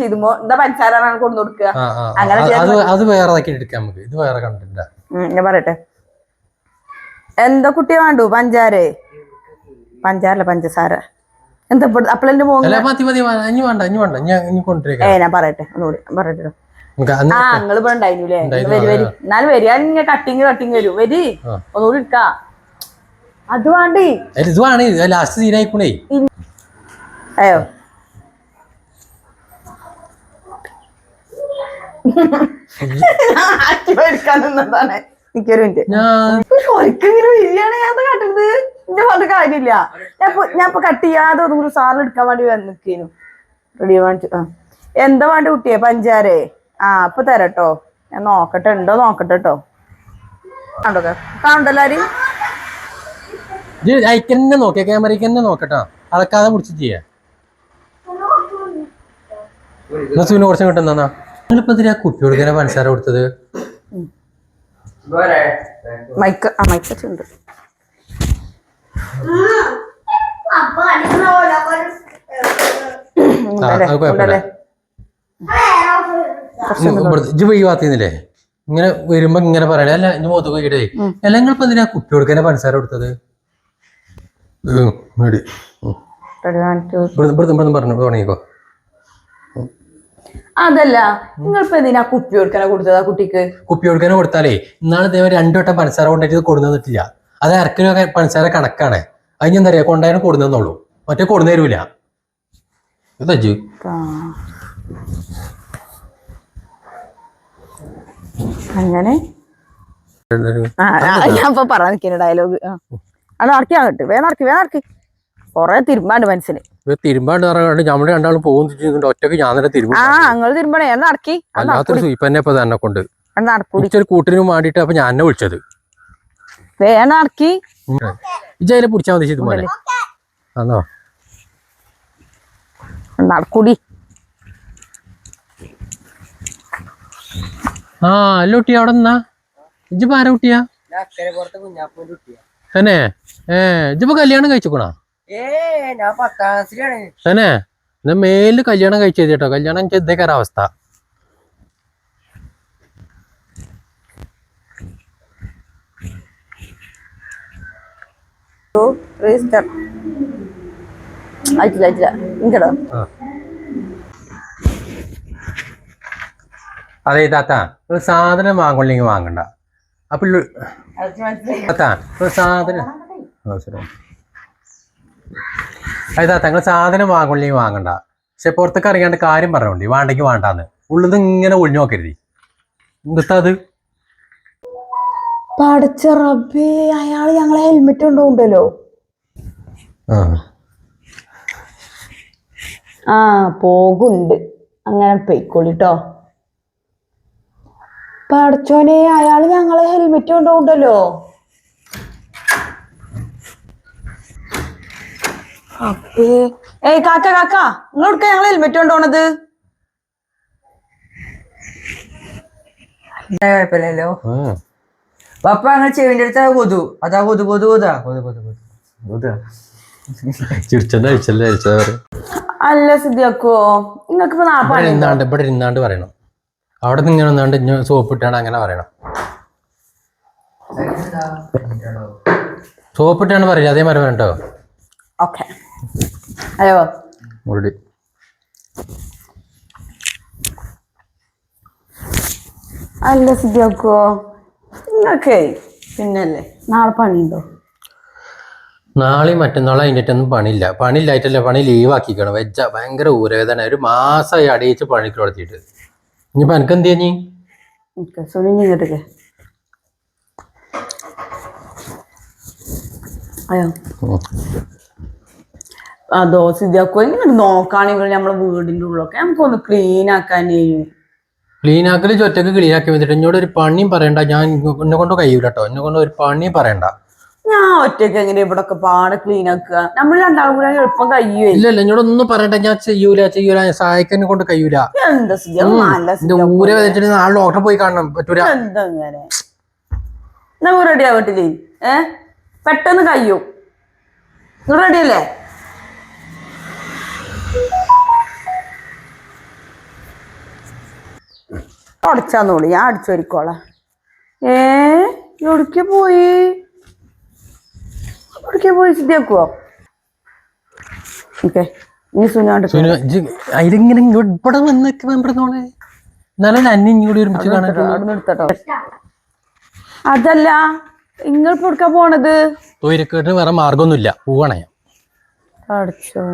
ചെയ്തുമ്പോ എന്താ പഞ്ചസാരാണ് കൊണ്ടു കൊടുക്കുക. അങ്ങനെ അത് വേറെ എടുക്കാം നമുക്ക്. ഇത് വേറെ കണ്ടില്ല ഞാൻ പറയട്ടെ. എന്താ കുട്ടി വേണ്ടു? പഞ്ചാരേ? പഞ്ചാരല്ല പഞ്ചസാര. എന്താ അപ്പളെന്റെ ഞാൻ ഇനി ഏ ഞാൻ പറയട്ടെ. ഒന്നുകൂടി പറയട്ടെ ആ നിങ്ങൾ ഇവിടെ ഉണ്ടായിരുന്നില്ലേ ഉണ്ടായിരുന്നു, വരി വരി. എന്നാലും വരിക ഇങ്ങനെ കട്ടിങ് കട്ടിങ് വരും. വരി. ഒന്നുകൂടി എടുക്കാ. അത് വേണ്ടേ? ലാസ്റ്റ് അയ്യോ. നിന്നതാണ്. എനിക്കൊരു മിനിറ്റ് ഞാൻ ഒരിക്കലും വിരിയാണ് ഞാൻ കട്ടത് എന്റെ പറഞ്ഞ കാര്യമില്ല. ഞാൻ ഞാൻ ഇപ്പൊ കട്ട് ചെയ്യാതെ ഒന്നും സാറിന് എടുക്കാൻ വേണ്ടി വന്നിക്കേനു റെഡി വാങ്ങിച്ചു ആ. എന്താ വേണ്ട കുട്ടിയെ? പഞ്ചാരേ? ആ ഇപ്പൊ തരട്ടോ. ഞാൻ നോക്കട്ടെ. ഉണ്ടോ നോക്കട്ടെ കേട്ടോ കണ്ടോ കാണണ്ടല്ലാരും ഇത് അയക്കന്നെ നോക്കിയ ക്യാമറയ്ക്ക് തന്നെ നോക്കട്ടാ. അളക്കാതെ പിടിച്ച് ചെയ്യാ. കുറച്ചും കിട്ടുന്ന നിങ്ങളിപ്പോ എന്തിനാ കുപ്പി കൊടുക്കാനാ പഞ്ചസാര കൊടുത്തത്? മൈക്ക് ആ ഇങ്ങനെ വരുമ്പോ ഇങ്ങനെ പറയണേ. അല്ല എന്റെ മുഖത്ത് പോയിട്ടേ അല്ല നിങ്ങളിപ്പോ എന്തിനാ കുപ്പി കൊടുക്കാനാ പഞ്ചസാര കൊടുത്തത്? പറഞ്ഞു മതി. അതല്ല നിങ്ങളിപ്പോ എന്തിനാ കുപ്പി കൊടുക്കാനാ കൊടുത്തത് ആ കുട്ടിക്ക്? കുപ്പി കൊടുക്കാനെ കൊടുത്താലേ ഇന്നാളെ ഇതേപോലെ രണ്ടു വട്ടം പഞ്ചസാര കൊണ്ടിട്ട് കൊടുന്നു തന്നിട്ടില്ല. അത് ഇറക്കിനൊക്കെ പഞ്ചസാര കണക്കാണ്. അതിന് എന്താ പറയാ കൊണ്ടായാലും കൊടുന്നെന്നുള്ളൂ മറ്റേ കൊടുന്നു തരൂല. അങ്ങനെ? ഞാൻ ഇപ്പൊ നിൽക്കുന്ന ഡയലോഗ് അത് നടക്കി വേഗം നടക്കി. കൊറേ തിരുമ്പാണ്ട് മനസ്സിന് തിരുമ്പാണ്ട് പറഞ്ഞാണ്ട് നമ്മൾ രണ്ടാളും പോകും ചെയ്യുന്നുണ്ട് ഒറ്റയ്ക്ക് ഞാൻ തന്നെ തിരുമ്പും ആ നിങ്ങൾ തിരുമ്പണേ. നടക്കി. അല്ലാത്തൊരു തന്നെ ഇപ്പൊ തന്നെ കൊണ്ട്. കൂട്ടിനു നടക്കൂടി. കൂട്ടിനും വേണ്ടിട്ട് അപ്പൊ ഞാൻ എന്നെ വിളിച്ചത്. വേഗം നടക്കി. ഇജയിലെ പിടിച്ചാൽ മതി നടക്കൂടി. ആ അല്ല കുട്ടിയാ അവിടെ നിന്നാ. ഇജ്ജിപ്പോ ആരാ കുട്ടിയാ. തന്നെ? ഏ ഇജ്ജിപ്പോ കല്യാണം കഴിച്ചോക്കണാ? ഏ ഞാൻ പത്താം ക്ലാസ്സിലാണ്. തന്നെ? എന്നാ മേലിൽ കല്യാണം കഴിച്ചത് കേട്ടോ കല്യാണം ചെയ്തേക്കാര അവസ്ഥ ആയിട്ടില്ല ആയിട്ടില്ല. ഇങ്ങടോ? അതെ താത്ത. ഒരു സാധനം വാങ്ങുള്ളെങ്കിൽ വാങ്ങണ്ട. അപ്പൊ ഇള്ള- താത്ത ഒരു സാധനം ശരി. അതെ തങ്ങൾ സാധനം വാങ്ങുള്ളി വാങ്ങണ്ട. പക്ഷെ പുറത്തേക്ക് അറിയാണ്ട് കാര്യം പറഞ്ഞോണ്ടി. വേണ്ടെങ്കിൽ വേണ്ടാന്ന്. ഉള്ളത് ഇങ്ങനെ ഒഴിഞ്ഞു നോക്കരുത്. എന്താത് പഠിച്ച റബ്ബേ അയാൾ ഞങ്ങളെ ഹെൽമെറ്റ് കൊണ്ടുപോകണ്ടല്ലോ ആ. പോകുണ്ട്. അങ്ങനെ പൊയ്ക്കോളിട്ടോ പഠിച്ചോനെ അയാൾ ഞങ്ങളെ ഹെൽമെറ്റ് കൊണ്ടുപോകണ്ടല്ലോ ഏയ് കാക്ക കാക്ക. നിങ്ങളൊക്കെ ഞങ്ങൾ ഹെൽമെറ്റ് കൊണ്ടുപോണത് കുഴപ്പമില്ലല്ലോ. പപ്പ അങ്ങനെ ചെവിന്റെ അടുത്ത് കൊതു. അതാ കൊതു കൊതു കൊതാ. കൊതു കൊതു കൊതു. അല്ല സിദ്ധിയാക്കോ. നിങ്ങൾക്ക് ഇപ്പൊ നാളെ ഇവിടെ ഇരുന്നാണ്ട് ഇവിടെ ഇരുന്നാണ്ട് പറയണം. അവിടെ നിന്ന് ഇങ്ങനെ വന്നാണ്ട് സോപ്പ് ഇട്ടാണ് അങ്ങനെ പറയണം. സോപ്പ് ഇട്ടാണ് പറയില്ല അതേമാതിരി വേണ്ടോ ഓക്കെ. അയ്യോ. മുരടി. അല്ല സിദ്ധിയാക്കോ. നിങ്ങൾക്ക് പിന്നല്ലേ? നാളെ പണിയുണ്ടോ? നാളെ മറ്റന്നാളും അതിന്റെട്ടൊന്നും പണിയില്ല. പണിയില്ലായിട്ടല്ല പണി ലീവ് ആക്കിക്കണം? വെച്ച ഭയങ്കര ഊരവേദന. ഒരു മാസമായി അടിയിച്ച് പണിക്ക് നടത്തിയിട്ട് ഇനിയിപ്പോൾ എനിക്ക് എന്ത് ചെയ്യാ നീ ഓക്കെ സുനിഞ്ഞ് ഇങ്ങോട്ടേക്ക്. അയ്യോ. ഉം. അതോ സിദ്ധിയാക്കോ ഇങ്ങോട്ട് നോക്കുകയാണെങ്കിൽ നമ്മളെ വീടിന്റെ ഉള്ളൊക്കെ നമുക്കൊന്ന് ക്ലീൻ ആക്കാനേ. ക്ലീൻ ആക്കൽ ചൊറ്റക്ക് ക്ലീൻ ആക്കി വന്നിട്ട് എന്നോട് ഒരു പണിയും പറയണ്ട. ഞാൻ എന്നെ കൊണ്ട് കഴിയൂല കേട്ടോ എന്നെ കൊണ്ട് ഒരു പണിയും പറയണ്ട. ഞാൻ ഒറ്റയ്ക്ക് എങ്ങനെ ഇവിടെ ഒക്കെ പാടെ ക്ലീൻ ആക്കുക? നമ്മൾ രണ്ടാളും കൂടെ എളുപ്പം കഴിയൂ ഇല്ല ഇല്ല എന്നോട് ഒന്നും പറയണ്ട. ഞാൻ ചെയ്യൂല ചെയ്യൂല. സഹായിക്കാൻ കൊണ്ട് കഴിയൂല. എന്താ എന്റെ ഊരെ വേദനിച്ചിട്ട് നാളെ ഡോക്ടറെ പോയി കാണണം. പറ്റൂല. എന്താ നമ്മൾ റെഡി ആവട്ടില്ലേ? ഏ? പെട്ടെന്ന് കഴിയും. നിങ്ങൾ റെഡി അടച്ചാന്നോളി ഞാൻ അടിച്ചു വരിക്കോളാം ഏ? എവിടേക്ക് പോയി? എവിടേക്ക് പോയി? സിദ്ധിയാക്കുവോ? ഓക്കെ. ഇനി സുനാണ്ട് അതിലിങ്ങനെ ഇവിടെ വന്നൊക്കെ എന്നാലും ഇങ്ങോട്ട് ഒരുമിച്ച് കാണാൻ അതല്ല നിങ്ങൾ ഇപ്പൊ എടുക്കാൻ പോണത് തൊയിരക്കേട്ടിന് വേറെ മാർഗമൊന്നുമില്ല. പോവാണേ അടച്ചോ.